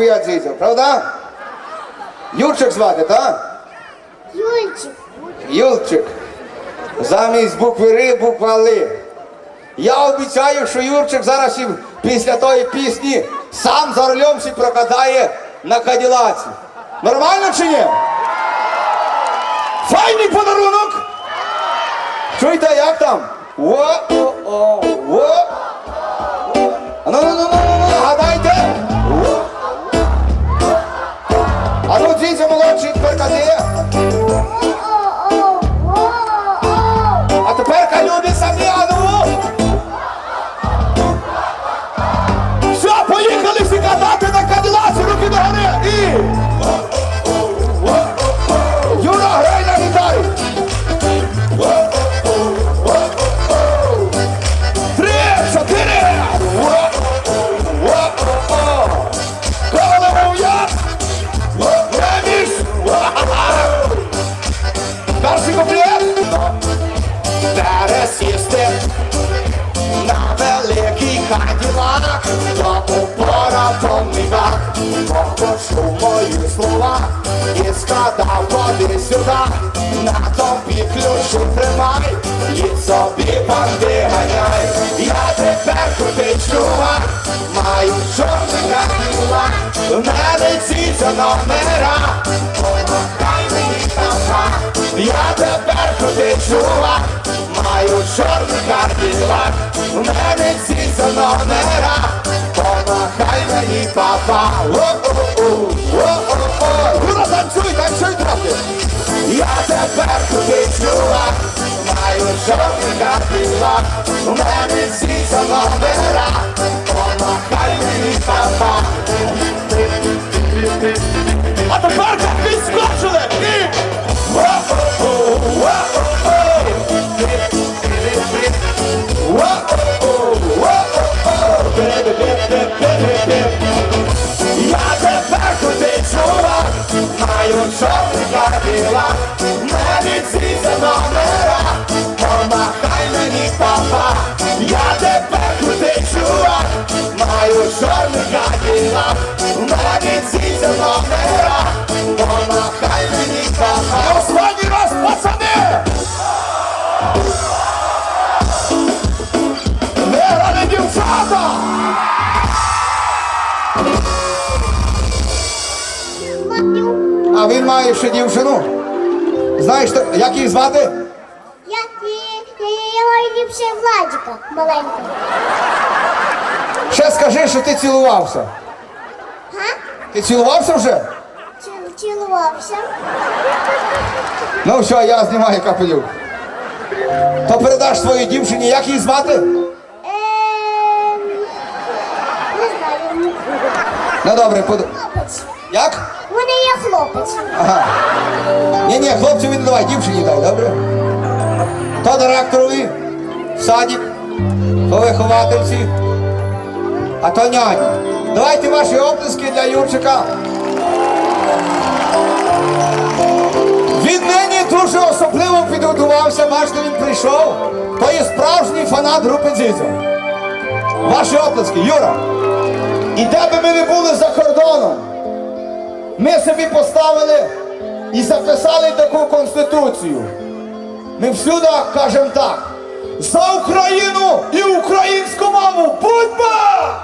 Точно копія правда? Юрчик звати, так? Юльчик. Юлчик. Замість букви Ри, буква Ли. Я обіцяю, що Юрчик зараз і після тої пісні сам за рулем сі прокатає на каділаці. Нормально чи ні? Файний подарунок! Чуєте, як там? Во-о-о, во. А Todinho que пересісти на великий каділак, то упора помігак, почув мої слова і сказав, ходи сюди, на тобі ключі тримай, і собі банди ганяй. Я тепер крутий чувак, маю чорний мене ці за номера, помагай мені там. Я тепер крутий чувак, маю чорний карділак, у мене всі за номера, помахай мені папа. О-о-о, танцюй, танцюй трохи. Я тепер крутий чувак, маю чорний карділак, у мене всі за номера, помахай мені папа. А тепер як відскочили Я тепер крутий чувак, маю каділак, мене ці за номера, помахай мені папа. Я тепер крутий чувак, маю каділак, мене ці за номера, помахай мені папа. А він має ще дівчину. Знаєш, як її звати? Я, я, я, я маю ліпше Владіка маленького. Ще скажи, що ти цілувався. Га? Ти цілувався вже? Цілувався. Ну все, я знімаю капелюх. То передаш своїй дівчині, як її звати? Ем, не знаю. Ну добре, под... Хлопець. Як? У мене є хлопець. Ага. Ні, ні, хлопцю він давай, дівчині дай, добре? То директорові, в садик, то виховательці, а то няні. Давайте ваші оплески для Юрчика. Він нині дуже особливо підготувався, бачите, він прийшов. То є справжній фанат групи Дзідзо. Ваші оплески, Юра. І де би ми не були за кордоном, ми собі поставили і записали таку конституцію. Ми всюди кажемо так. За Україну і українську мову Будьба!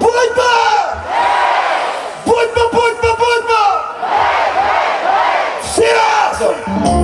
Будьба! Будьба, будьмо, будьмо! Всі разом!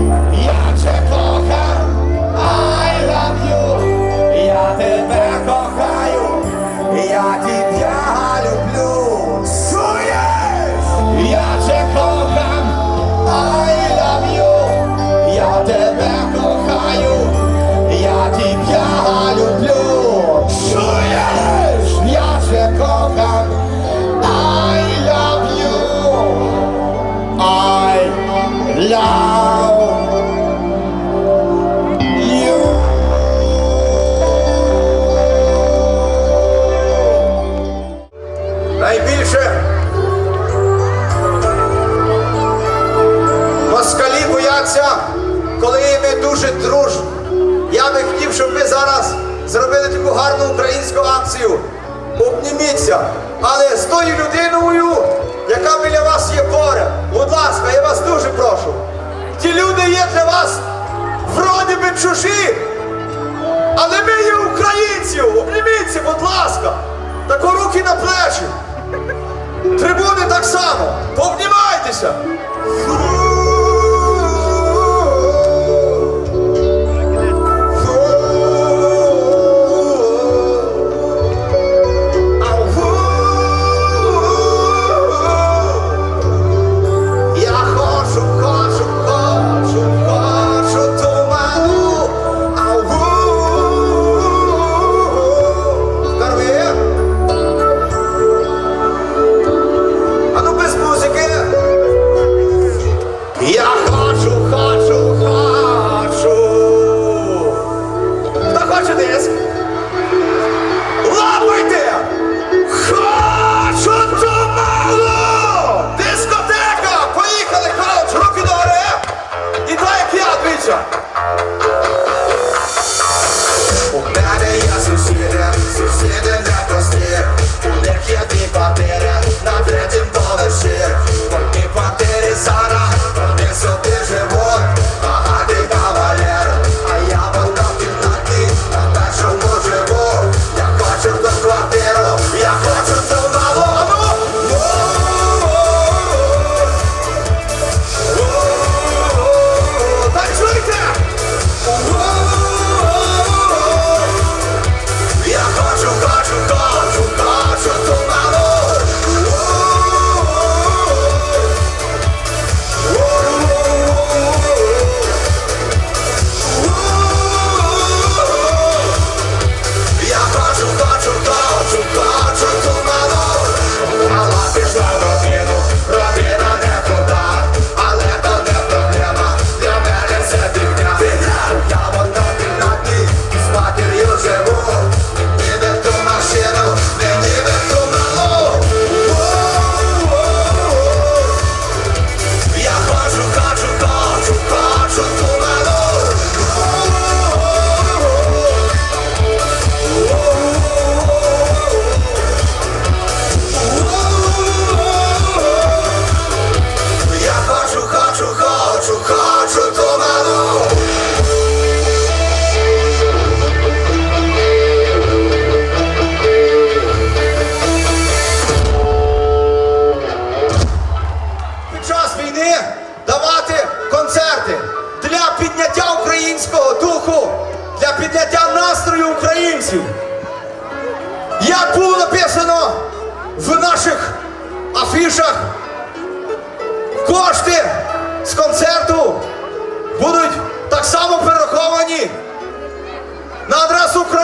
українську акцію. Обніміться, але з тою людиною, яка біля вас є поряд. Будь ласка, я вас дуже прошу. Ті люди є для вас вроді би чужі, але ми є українці, Обніміться, будь ласка, тако руки на плечі. Трибуни так само. Повнімайтеся!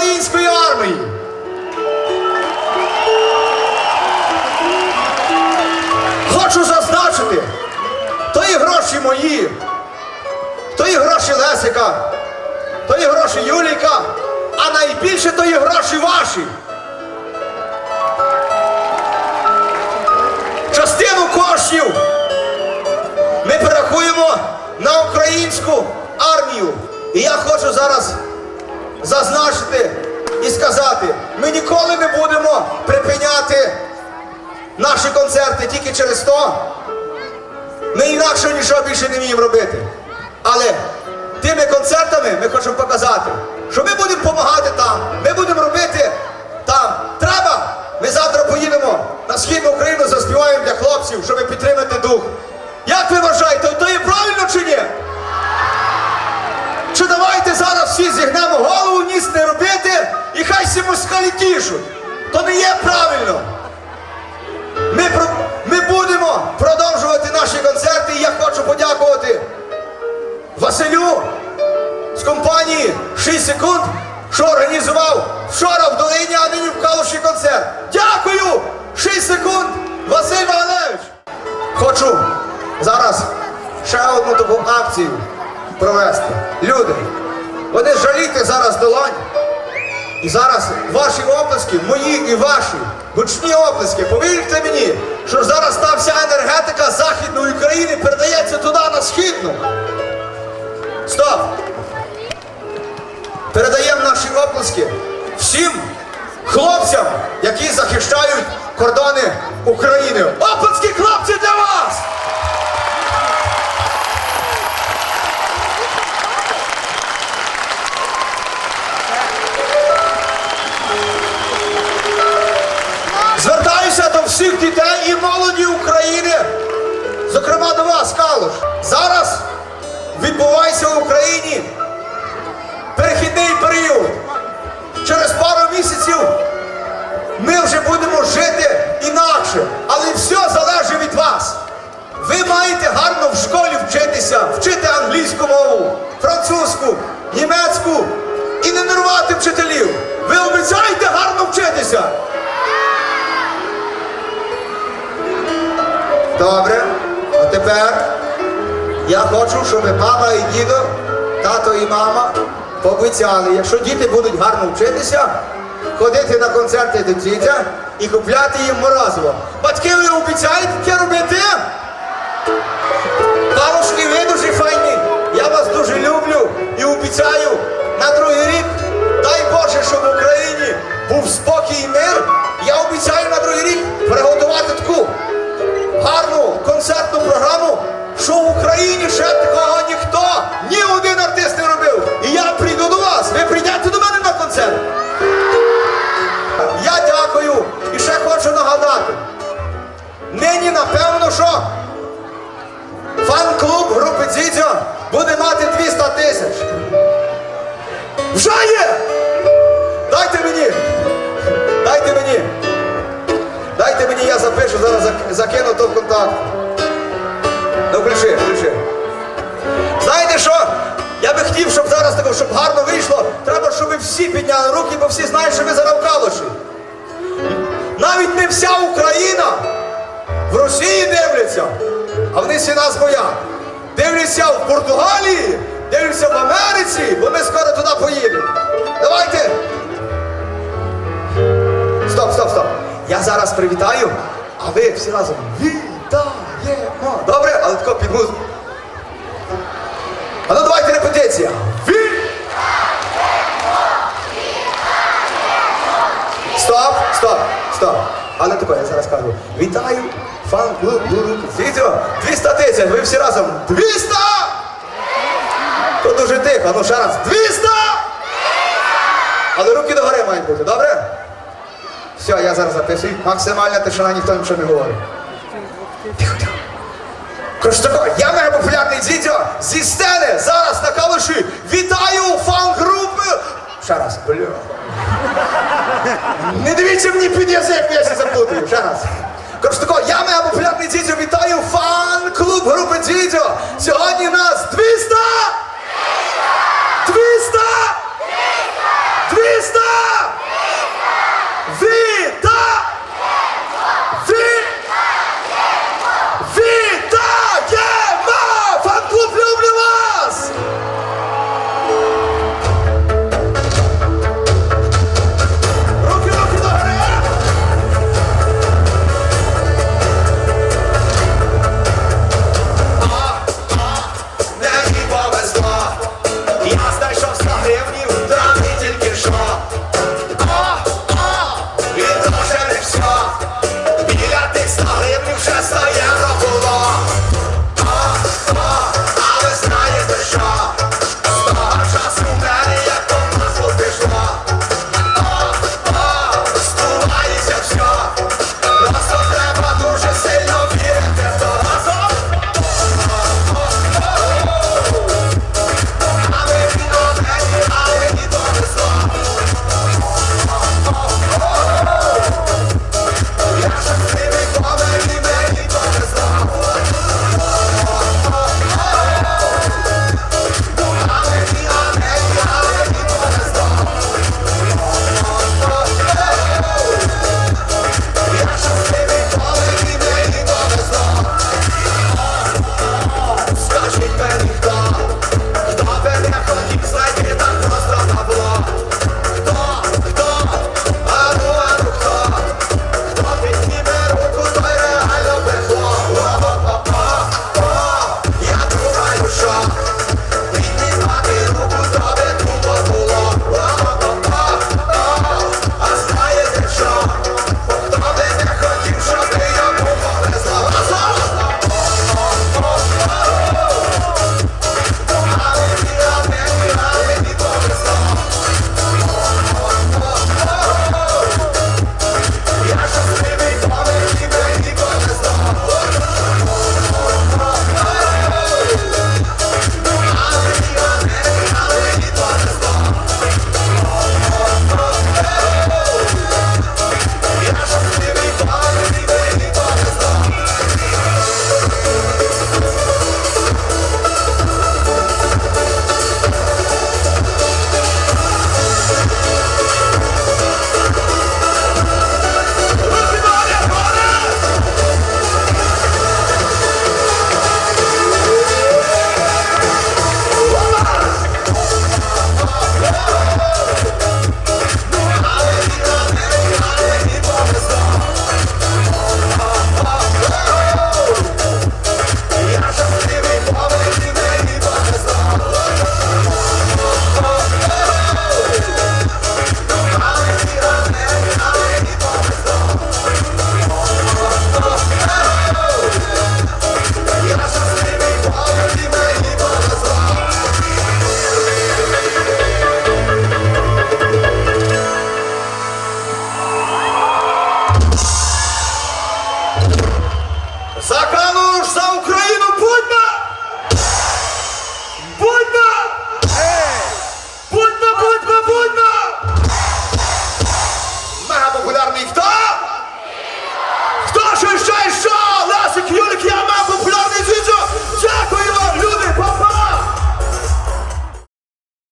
Української армії. Хочу зазначити, то і гроші мої, то і гроші Лесика, то і гроші Юліка, а найбільше то і гроші ваші. Частину коштів ми перерахуємо на українську армію. І я хочу зараз зазначити і сказати, ми ніколи не будемо припиняти наші концерти тільки через то. Ми інакше нічого більше не вміємо робити. Але тими концертами ми хочемо показати, що ми будемо допомагати там, ми будемо робити там. Треба, ми завтра поїдемо на східну Україну, заспіваємо для хлопців, щоб підтримати дух. Як ви вважаєте, то є правильно чи ні? Чи давайте зараз всі зігнемо голову, ніс не робити, і хай всі москалі тішуть. То не є правильно. Ми, ми будемо продовжувати наші концерти. І я хочу подякувати Василю з компанії 6 секунд, що організував вчора в Долині, а нині в Калуші концерт. Дякую! 6 секунд, Василь Вагалевич! Хочу зараз ще одну таку акцію провести. Люди, вони жалійте зараз долонь. І зараз ваші оплески, мої і ваші, гучні оплески, повірте мені, що зараз та вся енергетика Західної України передається туди на східну. Стоп! Передаємо наші оплески всім хлопцям, які захищають кордони України. Оплески, дітей і молоді України, зокрема до вас, Калуш. Зараз відбувається в Україні перехідний період. Через пару місяців ми вже будемо жити інакше, але все залежить від вас. Ви маєте гарно в школі вчитися, вчити англійську мову, французьку, німецьку і не нервувати вчителів. Ви обіцяєте гарно вчитися? Добре. А тепер я хочу, щоб мама і дідо, тато і мама пообіцяли, якщо діти будуть гарно вчитися, ходити на концерти до дітя і купляти їм морозиво. Батьки, ви обіцяєте таке робити? Калушки, ви дуже файні. Я вас дуже люблю і обіцяю на другий рік. Дай Боже, щоб в Україні був спокій і мир. Я обіцяю на другий рік приготувати таку гарну концертну програму, що в Україні ще такого ніхто, ні один артист не робив. І я прийду до вас. Ви прийдете до мене на концерт. Я дякую і ще хочу нагадати. Нині напевно, що фан-клуб групи Дзідзьо буде мати 200 тисяч. Вже є! Дайте мені! Дайте мені, я запишу, зараз зак- закину то в контакт. Ну, включи, включи. Знаєте що? Я би хотів, щоб зараз тако, щоб гарно вийшло, треба, щоб ви всі підняли руки, бо всі знають, що ви зараз в калуші. Навіть не вся Україна в Росії дивляться, а вони всі нас боять. Дивляться в Португалії, дивляться в Америці, бо ми скоро туди поїдемо. Давайте. Стоп, стоп, стоп. Я зараз привітаю, а ви всі разом вітаємо. Добре, але тако під музику. А ну давайте репетиція. Ві... Стоп, стоп, стоп. Але тако, я зараз кажу. Вітаю, фан-клуб, Зітьо, 200 тисяч, ви всі разом. 200! То дуже тихо, ну ще раз. 200! Але руки догори мають бути, добре? Все, я зараз записую. Максимальна тишина, ніхто нічого не говорить. Тихо, тихо. Коротше тако, я мега популярний дідьо зі сцени зараз на калуші. Вітаю фан-групи. Ще раз, бля. Не дивіться мені під язик, я ще заплутаю. Ще раз. Коротше тако, я мега популярний дідьо, вітаю фан-клуб групи дідьо. Сьогодні нас 200! 200! 200! 200!